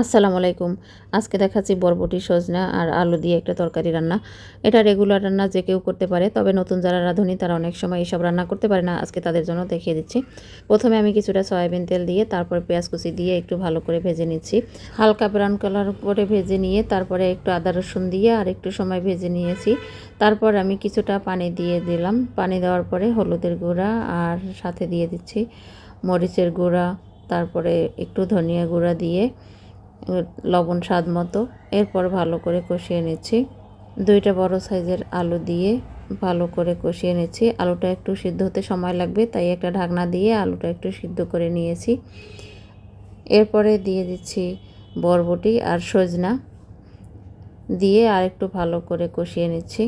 আসসালামু আলাইকুম। আজকে দেখাচ্ছি বরবটি, সজনা আর আলু দিয়ে একটা তরকারি রান্না। এটা রেগুলার রান্না, যে কেউ করতে পারে, তবে নতুন যারা রাঁধুনি, তারা অনেক সময় এইসব রান্না করতে পারে না। আজকে তাদের জন্য দেখিয়ে দিচ্ছি। প্রথমে আমি কিছুটা সয়াবিন তেল দিয়ে, তারপর পেঁয়াজ কুচি দিয়ে একটু ভালো করে ভেজে নিচ্ছি। হালকা ব্রাউন কালার করে ভেজে নিয়ে, তারপরে একটু আদা রসুন দিয়ে আর একটু সময় ভেজে নিয়েছি। তারপর আমি কিছুটা পানি দিয়ে দিলাম। পানি দেওয়ার পরে হলুদের গুঁড়া আর সাথে দিয়ে দিচ্ছি মরিচের গুঁড়া। তারপরে একটু ধনিয়া গুঁড়া দিয়ে লবণ স্বাদ মতো। এরপর ভালো করে কষিয়ে নিচ্ছি। দুইটা বড় সাইজের আলু দিয়ে ভালো করে কষিয়ে নিচ্ছি। আলুটা একটু সিদ্ধ হতে সময় লাগবে, তাই একটা ঢাকনা দিয়ে আলুটা একটু সিদ্ধ করে নিয়েছি। এরপরে দিয়ে দিচ্ছি বরবটি আর সজনা দিয়ে আর একটু ভালো করে কষিয়ে নিচ্ছি।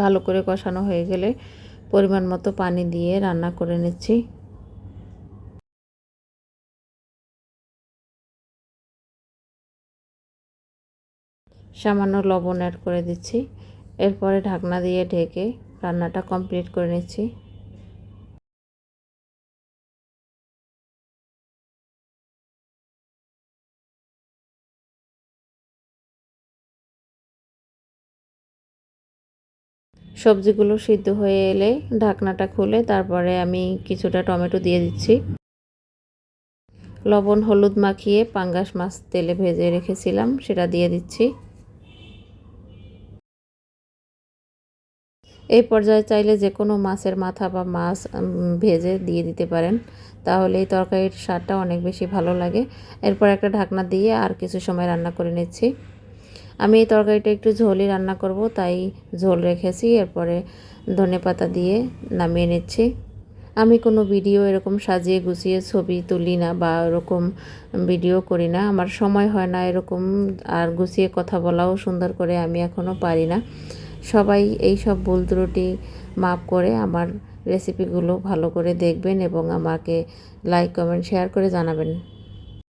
ভালো করে কষানো হয়ে গেলে পরিমাণ মতো পানি দিয়ে রান্না করে নিচ্ছি। সামান্য লবণ অ্যাড করে দিচ্ছি। এরপরে ঢাকনা দিয়ে ঢেকে রান্নাটা কমপ্লিট করে নিচ্ছি। সবজিগুলো সিদ্ধ হয়ে এলে ঢাকনাটা খুলে তারপরে আমি কিছুটা টমেটো দিয়ে দিচ্ছি। লবণ হলুদ মাখিয়ে পাঙ্গাস মাছ তেলে ভেজে রেখেছিলাম, সেটা দিয়ে দিচ্ছি। এই পর্যায়ে চাইলে যে কোনো মাছের মাথা বা মাছ ভেজে দিয়ে দিতে পারেন। তাহলে এই তরকারির স্বাদটা অনেক বেশি ভালো লাগে। এরপর একটা ঢাকনা দিয়ে আর কিছু সময় রান্না করে নিচ্ছি। আমি এই তরকারিটা একটু ঝোলই রান্না করব, তাই ঝোল রেখেছি। এরপরে ধনে পাতা দিয়ে নামিয়ে নিচ্ছি। আমি কোনো ভিডিও এরকম সাজিয়ে গুছিয়ে ছবি তুলি না বা এরকম ভিডিও করি না। আমার সময় হয় না এরকম আর গুছিয়ে কথা বলাও সুন্দর করে আমি এখনও পারি না। সবাই এই সব ভুল ত্রুটি মাপ করে আমার রেসিপিগুলো ভালো করে দেখবেন এবং আমাকে লাইক কমেন্ট শেয়ার করে জানাবেন।